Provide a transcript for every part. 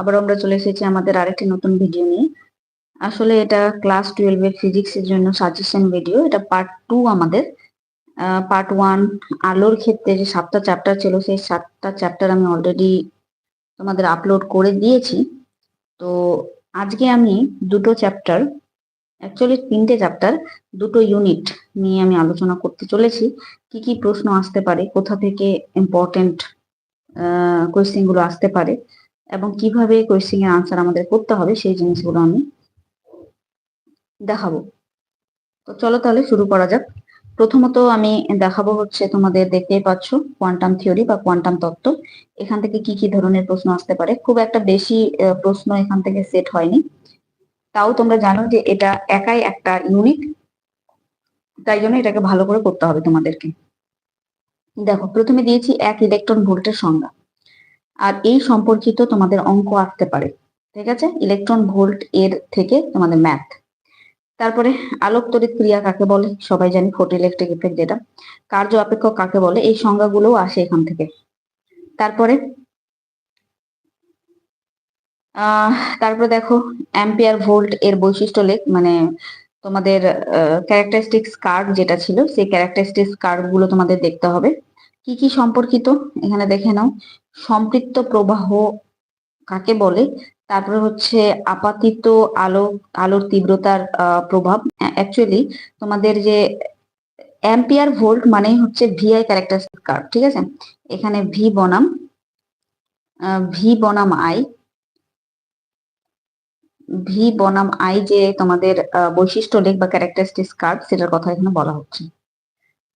আবার আমরা চলে এসেছি আমাদের আরেকটি নতুন ভিডিও নিয়ে। আসলে এটা ক্লাস টুয়েলভের ফিজিক্সের জন্য সাজেশন ভিডিও এটা পার্ট টু আমাদের। পার্ট ওয়ান আলোর ক্ষেত্রে যে সাতটা চ্যাপ্টার ছিল, সেই সাতটা চ্যাপ্টার আমি অলরেডি তোমাদের আপলোড করে দিয়েছি। তো আজকে আমি দুটো চ্যাপ্টার অ্যাকচুয়ালি তিনটে চ্যাপ্টার দুটো ইউনিট নিয়ে আমি আলোচনা করতে চলেছি। কি কি প্রশ্ন আসতে পারে, কোথা থেকে ইম্পর্টেন্ট কোয়েশ্চেনগুলো আসতে পারে এবং কীভাবে কোয়েশ্চেন এর আনসার আমাদের করতে হবে, সেই জিনিসগুলো আমি দেখাবো। তো চলো তাহলে শুরু করা যাক। প্রথমত আমি দেখাবো হচ্ছে তোমাদের দেখতেই পাচ্ছ কোয়ান্টাম থিওরি বা কোয়ান্টাম তত্ত্ব। এখান থেকে কি কি ধরনের প্রশ্ন আসতে পারে? খুব একটা বেশি প্রশ্ন এখান থেকে সেট হয়নি। তাও তোমরা জানো যে এটা একাই একটা ইউনিট তাই জন্য এটাকে ভালো করে করতে হবে তোমাদেরকে। দেখো, প্রথমে দিয়েছি এক ইলেকট্রন ভোল্টের সংজ্ঞা। আর এই সম্পর্কিত তোমাদের অঙ্ক আসতে পারে। ঠিক আছে? ইলেকট্রন ভোল্ট এর থেকে তোমাদের ম্যাথ তারপরে আলোক তড়িৎ ক্রিয়া কাকে বলে? সবাই জানি ফোটো ইলেকট্রিক ইফেক্ট যেটা। কার্য অপেক্ষক কাকে বলে? এই সংজ্ঞাগুলোও আসে এখান থেকে। তারপরে তারপরে দেখো অ্যাম্পিয়ার ভোল্ট এর বৈশিষ্ট্য লেখ মানে তোমাদের ক্যারেক্টারিস্টিক্স কার্ড যেটা ছিল, সেই ক্যারেক্টারিস্টিক্স কার্ডগুলো তোমাদের দেখতে হবে। কি কি সম্পর্কিত? এখানে দেখে নাও। সম্পৃক্ত প্রবাহ কাকে বলে? তারপরে হচ্ছে আপাতিত আলো, আলোর তীব্রতার প্রভাব। অ্যাকচুয়ালি তোমাদের যে অ্যাম্পিয়ার ভোল্ট মানেই হচ্ছে ভিআই ক্যারেক্টারিস্টিক কার্ভ ঠিক আছে? এখানে ভি বনাম ভি বনাম আই ভি বনাম আই যে তোমাদের বৈশিষ্ট্য লেখ বা ক্যারেক্টারিস্টিক্স কার্ভ সেটার কথা এখানে বলা হচ্ছে।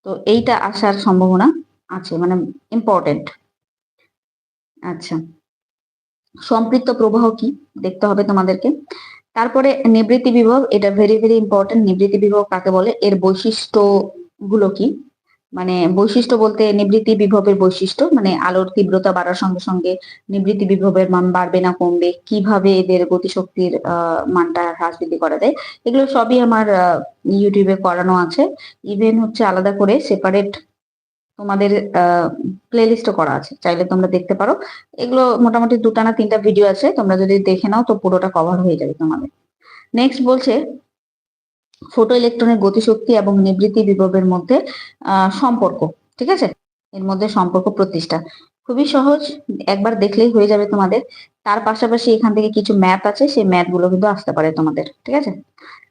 তো এইটা আসার সম্ভাবনা। আছে মানে ইম্পর্টেন্ট আচ্ছা। সম্পৃক্ত প্রবাহ কি? দেখতে হবে তোমাদেরকে। তারপরে নিবৃত্তি বিভব, এটা ভেরি ভেরি ইম্পর্টেন্ট নিবৃত্তি বিভব কাকে বলে? এর বৈশিষ্ট্যগুলো কি? মানে বৈশিষ্ট্য বলতে নিবৃত্তি বিভবের বৈশিষ্ট্য মানে আলোর তীব্রতা বাড়ার সঙ্গে সঙ্গে নিবৃত্তি বিভবের মান বাড়বে না, কমবে। কীভাবে এদের গতিশক্তির মানটা হ্রাস বৃদ্ধি করা যায়? এগুলো সবই আমার ইউটিউবে করানো আছে। ইভেন হচ্ছে আলাদা করে সেপারেট তোমাদের প্লে লিস্টও করা আছে। চাইলে তোমরা দেখতে পারো। এগুলো মোটামুটি দুটা না তিনটা ভিডিও আছে। তোমরা যদি দেখে নাও, তো পুরোটা কভার হয়ে যাবে তোমাদের। নেক্সট বলছে ফোটো ইলেকট্রনের গতিশক্তি এবং নিবৃত্তি বিভবের মধ্যে সম্পর্ক। ঠিক আছে? এর মধ্যে সম্পর্ক প্রতিষ্ঠা। খুবই সহজ। একবার দেখলেই হয়ে যাবে তোমাদের। তার পাশাপাশি এখান থেকে কিছু ম্যাথ আছে, সেই ম্যাথগুলো কিন্তু আসতে পারে তোমাদের, ঠিক আছে?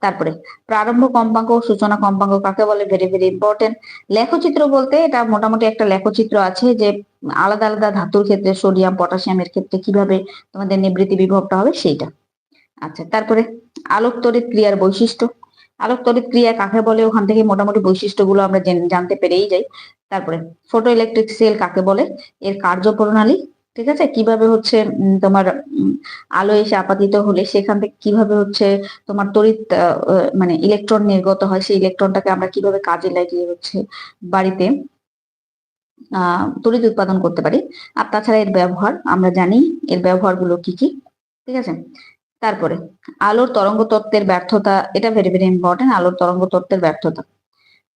তারপরে, প্রারম্ভ কম্পাঙ্ক সূচনা কম্পাঙ্ক কাকে বলে? ভেরি ভেরি ইম্পর্টেন্ট লেখচিত্র বলতে এটা মোটামুটি একটা লেখচিত্র আছে যে আলাদা আলাদা ধাতুর ক্ষেত্রে সোডিয়াম পটাশিয়ামের ক্ষেত্রে কীভাবে তোমাদের নিবৃত্তি বিভবটা হবে সেইটা। আচ্ছা তারপরে আলোক তড়িৎ ক্রিয়ার বৈশিষ্ট্য। আলোক তড়িৎ ক্রিয়া কাকে বলে? ওখান থেকে মোটামুটি বৈশিষ্ট্যগুলো আমরা জানতে পেরেই যাই। তারপরে ফটো ইলেকট্রিক সেল কাকে বলে? এর কার্যপ্রণালী ঠিক আছে? কীভাবে হচ্ছে তোমার আলো এসে আপাতিত হলে সেখান থেকে কীভাবে হচ্ছে তোমার তড়িৎ মানে ইলেকট্রন নির্গত হয়, সেই ইলেকট্রনটাকে আমরা কীভাবে কাজে লাগিয়ে হচ্ছে বাড়িতে, আহ, তড়িৎ উৎপাদন করতে পারি? আর তাছাড়া এর ব্যবহার, আমরা জানি এর ব্যবহারগুলো কি কি, ঠিক আছে? তারপরে, আলোর তরঙ্গ তত্ত্বের ব্যর্থতা, এটা ভেরি ভেরি ইম্পর্টেন্ট আলোর তরঙ্গ তত্ত্বের ব্যর্থতা।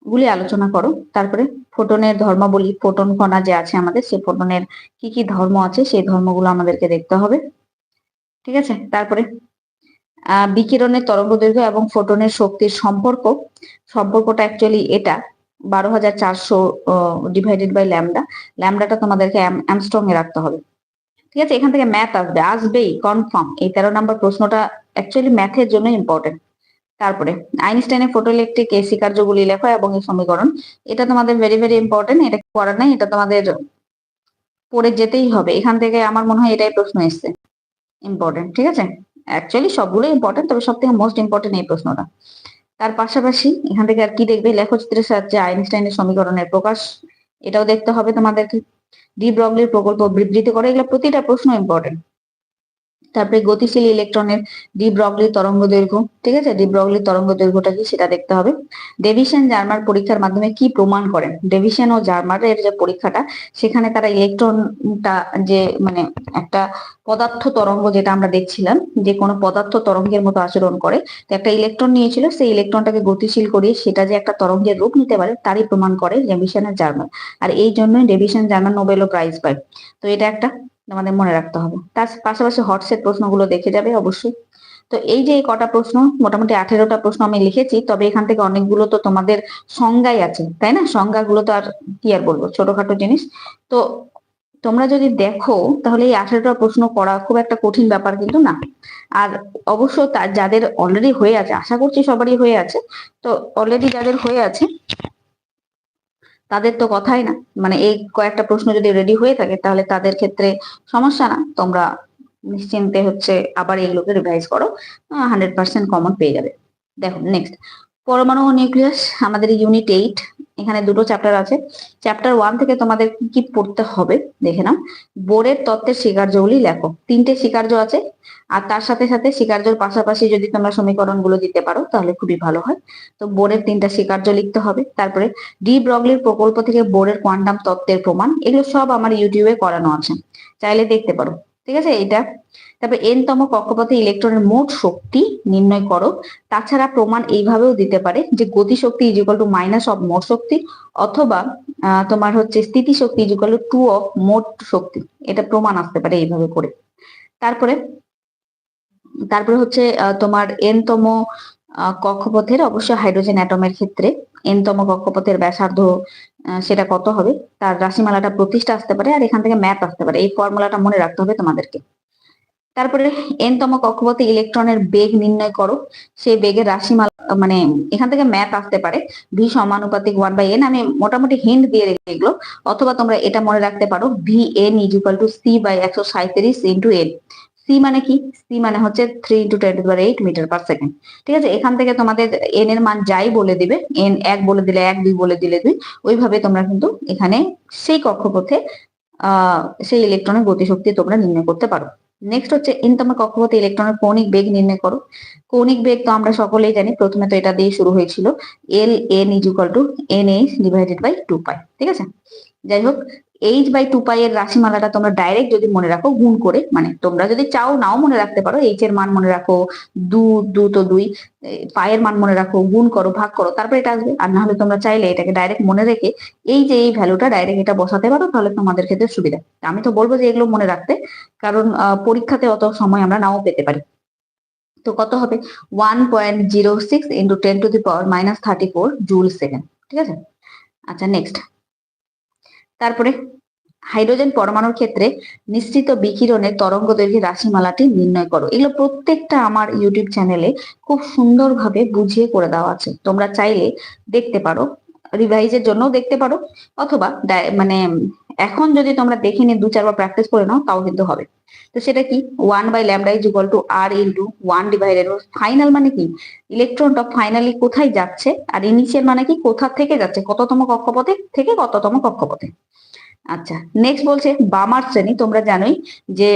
গুলি আলোচনা করো। তারপরে ফোটনের ধর্মাবলী, ফোটন কণা যে আছে আমাদের, সে ফোটনের কি কি ধর্ম আছে, সেই ধর্মগুলো আমাদেরকে দেখতে হবে। ঠিক আছে? তারপরে বিকিরণের তরঙ্গ দৈর্ঘ্য এবং ফোটনের শক্তির সম্পর্ক। সম্পর্কটা অ্যাকচুয়ালি এটা, বারো হাজার চারশো ডিভাইডেড বাই ল্যামডা ল্যামডাটা তোমাদেরকে অ্যামস্ট্রং এ রাখতে হবে। ঠিক আছে? এখান থেকে ম্যাথ আসবে, আসবেই কনফার্ম এই তেরো নম্বর প্রশ্নটা অ্যাকচুয়ালি ম্যাথের জন্য ইম্পর্টেন্ট তারপরে আইনস্টাইনের ফটো ইলেকট্রিক এসি কার্যগুলি লেখা এবং এই সমীকরণ। এটা তোমাদের ভেরি ভেরি ইম্পর্টেন্ট এটা করার নাই, এটা তোমাদের পড়ে যেতেই হবে। এখান থেকে আমার মনে হয় এটাই প্রশ্ন এসছে। ইম্পর্টেন্ট ঠিক আছে? অ্যাকচুয়ালি সবগুলো ইম্পর্টেন্ট তবে সব থেকে মোস্ট ইম্পর্টেন্ট এই প্রশ্নটা। তার পাশাপাশি এখান থেকে আর কি দেখবে? লেখচিত্রের সাহায্যে আইনস্টাইনের সমীকরণের প্রকাশ। এটাও দেখতে হবে তোমাদেরকে। ডি ব্রগলির প্রকল্প বিবৃতি করে। এগুলো প্রতিটা প্রশ্ন ইম্পর্টেন্ট তারপরে গতিশীল ইলেকট্রনের ডি ব্রগলি তরঙ্গ দৈর্ঘ্য, ঠিক আছে? ডি ব্রগলি তরঙ্গ দৈর্ঘ্যটা কি? সেটা দেখতে হবে। ডেভিশন জার্মার পরীক্ষার মাধ্যমে কি প্রমাণ করেন? ডেভিশন ও জার্মারের যে পরীক্ষাটা, সেখানে তারা ইলেকট্রনটা যে মানে একটা পদার্থ তরঙ্গ যেটা আমরা দেখছিলাম, যে কোনো পদার্থ তরঙ্গের মতো আচরণ করে, তো একটা ইলেকট্রন নিয়েছিল, সেই ইলেকট্রনটাকে গতিশীল করিয়ে সেটা যে একটা তরঙ্গের রূপ নিতে পারে, তারই প্রমাণ করে ডেভিশনের জার্মান আর এই জন্যই ডেভিশন জার্মান নোবেল প্রাইজ পায়। তো এটা একটা। তোমাদের মনে রাখতে হবে। তার পাশাপাশি হটসেট প্রশ্নগুলো দেখে যাবে অবশ্যই। তো এই যে কটা প্রশ্ন, মোটামুটি আঠেরোটা প্রশ্ন আমি লিখেছি, তবে এখান থেকে অনেকগুলো তো তোমাদের সংজ্ঞাই আছে, তাই না? সংজ্ঞাগুলো তো আর কি আর বলব, ছোটখাটো জিনিস। তো তোমরা যদি দেখো, তাহলে এই আঠেরোটা প্রশ্ন করা খুব একটা কঠিন ব্যাপার কিন্তু না। আর অবশ্য তার যাদের অলরেডি হয়ে আছে, আশা করছি সবারই হয়ে আছে, তো অলরেডি যাদের হয়ে আছে তাদের তো কথাই না। মানে এই কয়েকটা প্রশ্ন যদি রেডি হয়ে থাকে, তাহলে তাদের ক্ষেত্রে সমস্যা না। তোমরা নিশ্চিন্তে হচ্ছে আবার এগুলোকে রিভাইজ করো। হান্ড্রেড পার্সেন্ট কমন পেয়ে যাবে। দেখো নেক্সট পরমাণু নিউক্লিয়াস আমাদের ইউনিট এইট এখানে দুটো চ্যাপ্টার আছে। চ্যাপ্টার ওয়ান থেকে তোমাদের কি কি পড়তে হবে দেখে নাও। বোর্ডের তত্ত্বের স্বীকার্যগুলি লেখো। তিনটে স্বীকার্য আছে। আর তার সাথে সাথে স্বীকার্যর পাশাপাশি যদি তোমরা সমীকরণগুলো দিতে পারো, তাহলে খুবই ভালো হয়। তো বোর্ডের তিনটা স্বীকার্য লিখতে হবে। তারপরে ডি ব্রগলির প্রকল্প থেকে বোর্ডের কোয়ান্টাম তত্ত্বের প্রমাণ। এগুলো সব আমার ইউটিউবে করানো আছে। চাইলে দেখতে পারো। ঠিক আছে? এটা। তারপরে এন তম কক্ষপথে ইলেকট্রনের মোট শক্তি নির্ণয় করো। তাছাড়া প্রমাণ এইভাবেও দিতে পারে যে গতি শক্তি is equal to minus of মোট শক্তি অথবা তোমার হচ্ছে স্থিতি শক্তি is equal to to of মোট শক্তি। এটা প্রমাণ আসতে পারে এইভাবে করে। তারপরে তারপরে হচ্ছে তোমার এন তম কক্ষপথের অবশ্য হাইড্রোজেন অ্যাটমের ক্ষেত্রে এন তম কক্ষপথের ব্যাসার্ধ সেটা কত হবে? তার রাশিমালাটা প্রতিষ্ঠা আসতে পারে আর এখান থেকে ম্যাপ আসতে পারে। এই ফর্মুলাটা মনে রাখতে হবে তোমাদেরকে। তারপরে এন তম কক্ষপথে ইলেকট্রনের বেগ নির্ণয় করো। সেই বেগের রাশিমালা মানে এখান থেকে ম্যাথ আসতে পারে। ভি সমানুপাতিক ওয়ান বাই এন আমি মোটামুটি হিন্ট দিয়ে রেখে এগুলো। অথবা তোমরা এটা মনে রাখতে পারো V N is equal to C by একশো সাঁত্রিশ ইন্টু এন সি মানে কি? সি মানে হচ্ছে three into ten to eight metre per second ঠিক আছে? এখান থেকে তোমাদের এন এর মান যাই বলে দিবে এন এক বলে দিলে এক, দুই বলে দিলে দুই, ওইভাবে তোমরা কিন্তু এখানে সেই কক্ষপথে সেই ইলেকট্রনের গতিশক্তি তোমরা নির্ণয় করতে পারো। নেক্সট হচ্ছে ইনতম কক্ষপথে ইলেকট্রনের কৌণিক বেগ নির্ণয় করো। কৌণিক বেগ তো আমরা সকলেই জানি, প্রথমে তো এটা দিয়ে শুরু হয়েছিল L N is equal to N H divided by two pi ঠিক আছে? যাই হোক এইচ বাই টু পাই এর রাশিমালাটা তোমরা ডাইরেক্ট যদি মনে রাখো, গুণ করে মানে তোমরা যদি চাও নাও মনে রাখতে পারো এইচ এর মান মনে রাখো, দু দু তো দুই পায়ের মান মনে রাখো, গুণ করো, ভাগ করো, তারপরে এটা আসবে। আর না হলে তোমরা চাইলে এটাকে ডাইরেক্ট মনে রেখে এই যে এই ভ্যালুটা ডাইরেক্ট এটা বসাতে পারো, তাহলে তোমাদের ক্ষেত্রে সুবিধা। আমি তো বলব যে এগুলো মনে রাখতে, কারণ পরীক্ষাতে অত সময় আমরা নাও পেতে পারি। তো কত হবে? One point zero six into ten to the power minus thirty four joule second ঠিক আছে? আচ্ছা নেক্সট তারপরে হাইড্রোজেন পরমাণুর ক্ষেত্রে নিশ্চিত বিকিরণের তরঙ্গ দৈর্ঘ্যের রাশিমালাটি নির্ণয় করো। এগুলো প্রত্যেকটা আমার ইউটিউব চ্যানেলে খুব সুন্দরভাবে বুঝিয়ে করে দেওয়া আছে। তোমরা চাইলে দেখতে পারো রিভাইজের জন্য দেখতে পারো, অথবা মানে এখন যদি তোমরা দেখে নিয়ে দু চারবার প্র্যাকটিস করে নাও, তাও কিন্তু হবে। তো সেটা কি? One by lambda is equal to R into one divided final মানে কি? ইলেকট্রনটা ফাইনালি কোথায় যাচ্ছে? আর ইনিশিয়াল মানে কি? কোথা থেকে যাচ্ছে? কততম কক্ষপথে থেকে কততম কক্ষপথে? আচ্ছা নেক্সট বলছে বামার শ্রেণি। তোমরা জানোই যে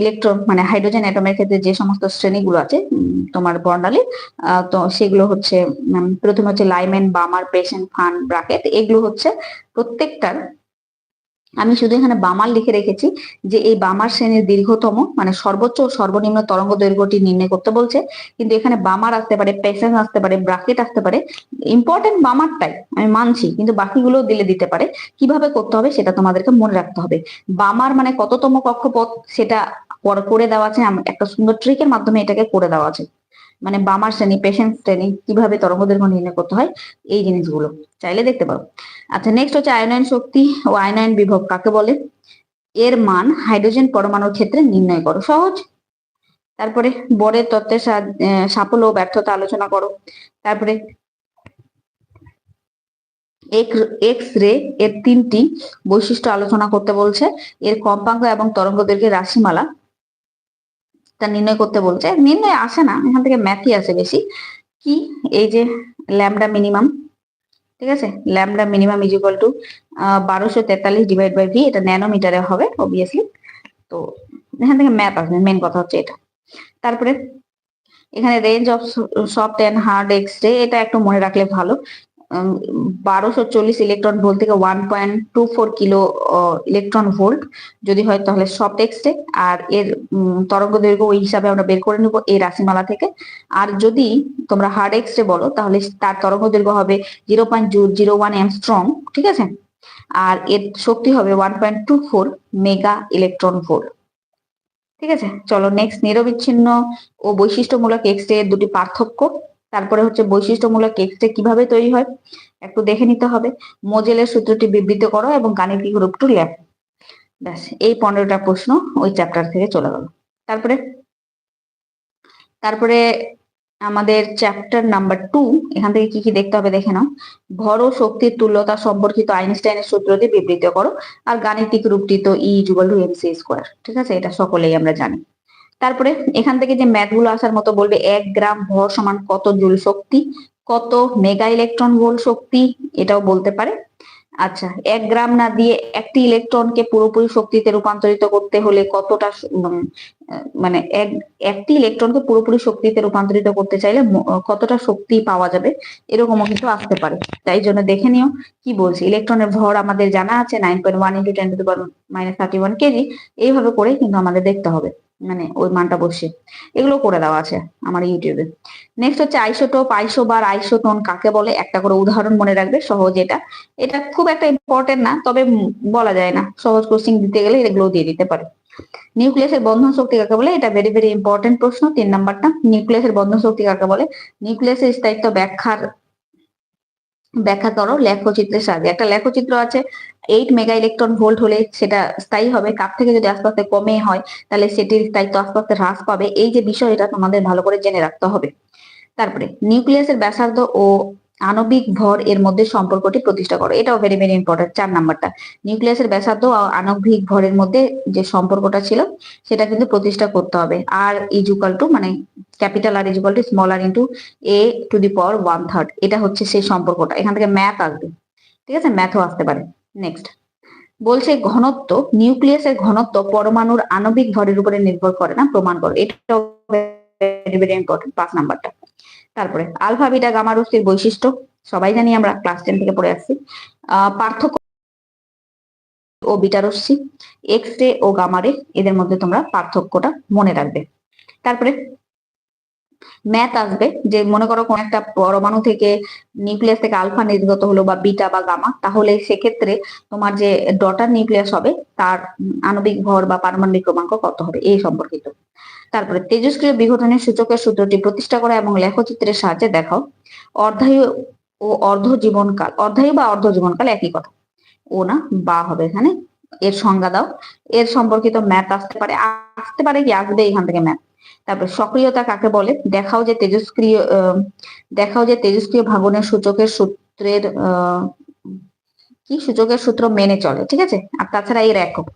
ইলেকট্রন মানে হাইড্রোজেন অ্যাটমের ক্ষেত্রে যে সমস্ত শ্রেণীগুলো আছে তোমার বর্ণালী তো সেগুলো হচ্ছে প্রথমে হচ্ছে Lyman Balmer Paschen Pfund Brackett এগুলো হচ্ছে প্রত্যেকটার আমি শুধু এখানে বামার লিখে রেখেছি যে এই বামার শ্রেণির দীর্ঘতম মানে সর্বোচ্চ ও সর্বনিম্ন তরঙ্গ দৈর্ঘ্যটি নির্ণয় করতে বলছে। কিন্তু এখানে বামার আসতে পারে পেশেন্স আসতে পারে ব্রাকেট আসতে পারে। ইম্পর্টেন্ট বামারটাই, আমি মানছি, কিন্তু বাকিগুলো দিলে দিতে পারে। কীভাবে করতে হবে সেটা তোমাদেরকে মনে রাখতে হবে। বামার মানে কততম কক্ষপথ সেটা করে দেওয়া আছে একটা সুন্দর ট্রিকের মাধ্যমে এটাকে করে দেওয়া আছে। মানে বামার শ্রেণি, পেশেন্ট শ্রেণি, কীভাবে তরঙ্গ দৈর্ঘ্য নির্ণয় করতে হয়, এই জিনিসগুলো চাইলে দেখতে পারো। আচ্ছা নেক্সট হচ্ছে আয়নায়ন শক্তি ও আয়নায়ন বিভব কাকে বলে? এর মান হাইড্রোজেন পরমাণুর ক্ষেত্রে নির্ণয় করো। সহজ। তারপরে বরের তত্ত্বের সাফল্য ও ব্যর্থতা আলোচনা করো। তারপরে এক্স রে এর তিনটি বৈশিষ্ট্য আলোচনা করতে বলছে। এর কম্পাঙ্ক এবং তরঙ্গ দৈর্ঘ্যের রাশিমালা তা নির্ণয় করতে বলছে। নির্ণয় আসে না, এখান থেকে ম্যাথই আসে বেশি। কি? এই যে ল্যামডা মিনিমাম ঠিক আছে? Lambda minimum is equal to বারোশো তেতাল্লিশ ডিভাইড বাই ভি এটা ন্যানোমিটারে হবে অবভিয়াসলি তো এখান থেকে ম্যাথ আসবে মেন কথা হচ্ছে এটা। তারপরে, এখানে range of soft and hard X ray এটা একটু মনে রাখলে ভালো। বারোশো চল্লিশ ইলেকট্রন ভোল্ট থেকে one point two four kilo electron volt যদি হয় তাহলে এক্সরে আর এর তরঙ্গ দৈর্ঘ্য ওই হিসাবে আমরা বের করে নিব এই রাশিমালা থেকে। আর যদি তোমরা হার্ড এক্সরে বলো, তাহলে তার তরঙ্গ দৈর্ঘ্য হবে zero point zero one angstrom ঠিক আছে? আর এর শক্তি হবে one point two four mega electron volt ঠিক আছে? চলো নেক্সট নিরবিচ্ছিন্ন ও বৈশিষ্ট্যমূলক এক্স দুটি পার্থক্য। তারপরে হচ্ছে বৈশিষ্ট্যমূলক এক্স রে কীভাবে তৈরি হয়, একটু দেখে নিতে হবে। মোজেলের সূত্রটি বিবৃত করো এবং গাণিতিক রূপটু লেখ। ব্যাস, এই পনেরোটা প্রশ্ন ওই চ্যাপ্টার থেকে চলে গেল। তারপরে তারপরে আমাদের চ্যাপ্টার নাম্বার টু এখান থেকে কি কি দেখতে হবে দেখে নাও। ভর ও শক্তির তুল্যতা সম্পর্কিত আইনস্টাইনের সূত্র দিয়ে বিবৃত করো। আর গাণিতিক রূপটি তো ই যুগল টু এমসি স্কোয়ার ঠিক আছে? এটা সকলেই আমরা জানি। তারপরে এখান থেকে যে ম্যাথগুলো আসার মতো বলবে, এক গ্রাম ভর সমান কত জুল শক্তি? কত মেগা ইলেকট্রন ভোল্ট শক্তি? এটাও বলতে পারে। আচ্ছা এক গ্রাম না দিয়ে একটি ইলেকট্রনকে পুরোপুরি শক্তিতে রূপান্তরিত করতে হলে কতটা মানে এক, একটি ইলেকট্রনকে পুরোপুরি শক্তিতে রূপান্তরিত করতে চাইলে কতটা শক্তি পাওয়া যাবে? এরকমও কিন্তু আসতে পারে। তাই জন্য দেখে নিও কি বলছি। ইলেকট্রনের ভর আমাদের জানা আছে nine point one into ten to minus thirty one kg এইভাবে করে কিন্তু আমাদের দেখতে হবে। মানে ওই মানটা বসে এগুলো করে দেওয়া আছে আমার ইউটিউবে নেক্সট হচ্ছে আইসোটোপ, আইসোবার, আইসোটোন কাকে বলে? একটা করে উদাহরণ মনে রাখবে, সহজ এটা। এটা খুব একটা ইম্পর্টেন্ট না, তবে বলা যায় না। সহজ কোশ্চিং দিতে গেলে এগুলো দিয়ে দিতে পারে। নিউক্লিয়াসের বন্ধন শক্তি কাকে বলে? এটা ভেরি ভেরি ইম্পর্টেন্ট প্রশ্ন। তিন নাম্বারটা। নিউক্লিয়াসের বন্ধন শক্তি কাকে বলে? নিউক্লিয়াসের স্থায়িত্ব ব্যাখ্যার ব্যাখ্যা করো লেখচিত্রের সাহায্যে। একটা লেখচিত্র আছে এইট মেগা ইলেকট্রন ভোল্ট হলে সেটা স্থায়ী হবে, কাপ থেকে যদি আস্তে আস্তে কমে হয়, তাহলে সেটির স্থায়িত্ব আস্তে আস্তে হ্রাস পাবে। এই যে বিষয়, এটা তোমাদের ভালো করে জেনে রাখতে হবে। তারপরে নিউক্লিয়াসের ব্যাসার্ধ ও আণবিক ভর এর মধ্যে সম্পর্কটি প্রতিষ্ঠা করো। এটাও ভেরি ভেরি ইম্পর্টেন্ট চার নাম্বারটা। নিউক্লিয়াসের ব্যাসার্ধ আণবিক ভরের মধ্যে যে সম্পর্কটা ছিল, সেটা কিন্তু প্রতিষ্ঠা করতে হবে। আর ইজুকাল টু মানে capital R is equal to small R into A to the power one third এটা হচ্ছে সেই সম্পর্কটা। এখান থেকে ম্যাথ আসবে। ঠিক আছে? ম্যাথও আসতে পারে। নেক্সট বলছে ঘনত্ব, নিউক্লিয়াসের ঘনত্ব পরমাণুর আণবিক ভরের উপরে নির্ভর করে না, প্রমাণ করো। এটাও ইম্পর্টেন্ট পাঁচ নাম্বারটা। তারপরে, আলফা, বিটা, গামা, রশ্মির বৈশিষ্ট্য, সবাই জানি আমরা ক্লাস টেন থেকে পড়ে আসছি। পার্থক্য ও বিটা রশ্মি এক্স রে ও গামারে এদের মধ্যে তোমরা পার্থক্যটা মনে রাখবে। তারপরে ম্যাথ আসবে, যে মনে করো কোন একটা পরমাণু থেকে নিউক্লিয়াস থেকে আলফা নির্গত হলো বা বিটা বা গামা তাহলে সেক্ষেত্রে তোমার যে ডটার নিউক্লিয়াস হবে, তার আণবিক ভর বা পারমাণবিক ক্রমাঙ্ক কত হবে? এই সম্পর্কিত। তারপরে তেজস্ক্রিয় বিঘটনের সূচকের সূত্রটি প্রতিষ্ঠা করা এবং লেখচিত্রের সাহায্যে দেখাও। অর্ধায়ু ও অর্ধ জীবনকাল অর্ধায়ু বা অর্ধ জীবনকাল একই কথা। ও না, বা হবে এখানে, এর সংজ্ঞা দাও। এর সম্পর্কিত ম্যাথ আসতে পারে আসতে পারে কি, আসবে এখান থেকে ম্যাথ তারপরে সক্রিয়তা কাকে বলে? দেখাও যে তেজস্ক্রিয় দেখাও যে তেজস্ক্রিয় ভাঙনের সূচকের সূত্রের কি? সূচকের সূত্র মেনে চলে, ঠিক আছে? আর তাছাড়া এর একক।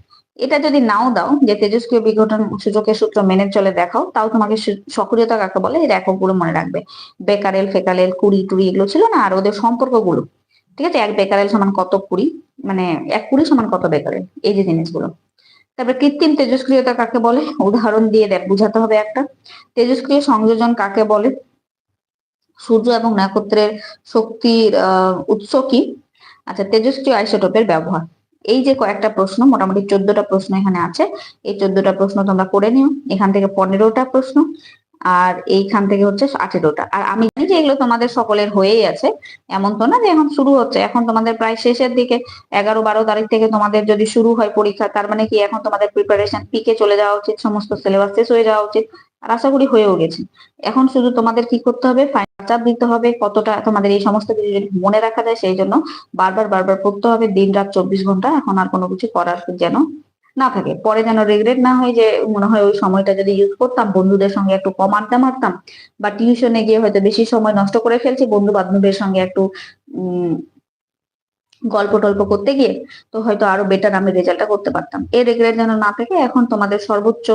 এটা যদি নাও দাও যে তেজস্ক্রিয় বিঘটন সূচকের সূত্র মেনে চলে দেখাও, তাও তোমাকে সক্রিয়তা কাকে বলে? এই এর এককগুলো মনে রাখবে। বেকারেল ফেকারেল কুড়ি, টুড়ি এগুলো ছিল না? আর ওদের সম্পর্কগুলো, ঠিক আছে? এক বেকারেল সমান কত কুড়ি? মানে এক কুড়ি সমান কত বেকারেল? এই যে জিনিসগুলো। তারপরে কৃত্রিম তেজস্ক্রিয়তা কাকে বলে? উদাহরণ দিয়ে দেখ, বুঝাতে হবে একটা। তেজস্ক্রিয় সংযোজন কাকে বলে? সূর্য এবং নক্ষত্রের শক্তির উৎস কি? আচ্ছা তেজস্ক্রিয় আইসোটোপের ব্যবহার। এই যে কয়েকটা প্রশ্ন, মোটামুটি চোদ্দটা প্রশ্ন এখানে আছে। এই চোদ্দটা প্রশ্ন তোমরা করে নিও। এখান থেকে পনেরোটা প্রশ্ন। আর এইখান থেকে হচ্ছে আঠেরোটা আর আমি জানি যে এগুলো তোমাদের সকলের হয়েই আছে। এমন তো না যে এখন শুরু হচ্ছে। এখন তোমাদের প্রায় শেষের দিকে, এগারো বারো তারিখ থেকে তোমাদের যদি শুরু হয় পরীক্ষা, তার মানে কি এখন তোমাদের প্রিপারেশন পিকে চলে যাওয়া উচিত, সমস্ত সিলেবাস শেষ হয়ে যাওয়া উচিত। আর আশা করি হয়েও গেছে। এখন শুধু তোমাদের কি করতে হবে? চাপ দিতে হবে, কতটা তোমাদের এই সমস্ত কিছু যদি মনে রাখা যায়, সেই জন্য বারবার বারবার পড়তে হবে। দিন রাত চব্বিশ ঘণ্টা, এখন আর কোনো কিছু করার যেন না থাকে। পরে যেন রেগ্রেট না হয় যে, মনে হয় ওই সময়টা যদি ইউজ করতাম, বন্ধুদের সঙ্গে একটু কম আড্ডা মারতাম, বা টিউশনে গিয়ে হয়তো বেশি সময় নষ্ট করে ফেলছি বন্ধু বান্ধবের সঙ্গে একটু, উম, গল্প টল্প করতে গিয়ে, তো হয়তো আরও বেটার আমি রেজাল্টটা করতে পারতাম। এ রেগুলার যেন না থাকে, এখন তোমাদের সর্বোচ্চ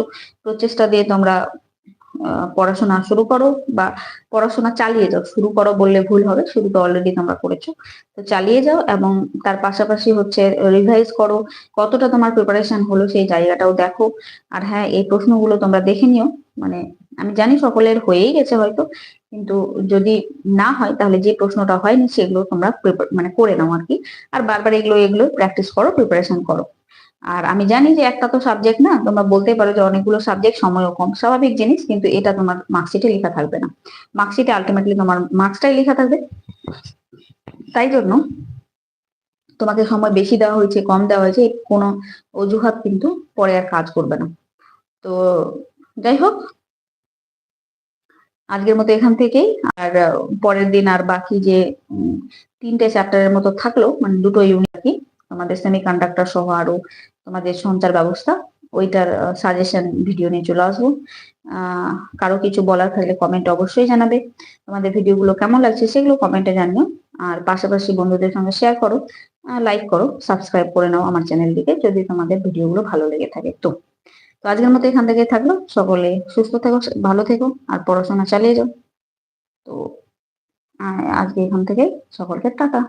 প্রচেষ্টা দিয়ে তোমরা পড়াশোনা শুরু করো বা পড়াশোনা চালিয়ে যাও। শুরু করো বললে ভুল হবে, শুরু তো অলরেডি তোমরা করেছ। তো চালিয়ে যাও এবং তার পাশাপাশি হচ্ছে রিভাইজ করো, কতটা তোমার প্রিপারেশন হলো সেই জায়গাটাও দেখো। আর হ্যাঁ এই প্রশ্নগুলো তোমরা দেখে নিও। মানে আমি জানি সকলের হয়েই গেছে হয়তো, কিন্তু যদি না হয় তাহলে যে প্রশ্নটা হয়নি সেগুলো তোমরা মানে করে নাও আর কি। আর বারবার এগুলো এগুলো প্র্যাকটিস করো প্রিপারেশন করো। আর আমি জানি যে একটা তো সাবজেক্ট না, তোমরা বলতে পারো যে অনেকগুলো সাবজেক্ট সময়ও কম, স্বাভাবিক জিনিস, কিন্তু এটা তোমার মার্কশিটে লেখা থাকবে না। মার্কশিটে আলটিমেটলি তোমার মার্কসটাই লেখা থাকবে। তাই জন্য তোমাকে সময় বেশি দেওয়া হয়েছে, কম দেওয়া হয়েছে, কোনো অজুহাত কিন্তু পরে আর কাজ করবে না। তো যাই হোক, আজকের মতো এখান থেকেই, আর পরের দিন আর বাকি যে তিনটে চ্যাপ্টারের মতো থাকল মানে দুটো ইউনিট তোমাদের সেমি কন্ডাক্টর সহ আরও তোমাদের সঞ্চার ব্যবস্থা, ওইটার সাজেশন ভিডিও নিয়ে চলে আসব। কারও কিছু বলার থাকলে কমেন্ট অবশ্যই জানাবে। তোমাদের ভিডিওগুলো কেমন লাগছে সেগুলো কমেন্টে জানিও। আর পাশাপাশি বন্ধুদের সঙ্গে শেয়ার করো লাইক করো সাবস্ক্রাইব করে নাও আমার চ্যানেল চ্যানেলটিকে যদি তোমাদের ভিডিওগুলো ভালো লেগে থাকে তো। তো আজকের মতো এখান থেকে থাকল। সকলে সুস্থ থেকো, ভালো থেকো, আর পড়াশোনা চালিয়ে যাও। তো আজকে এখান থেকে সকলকে টাটা।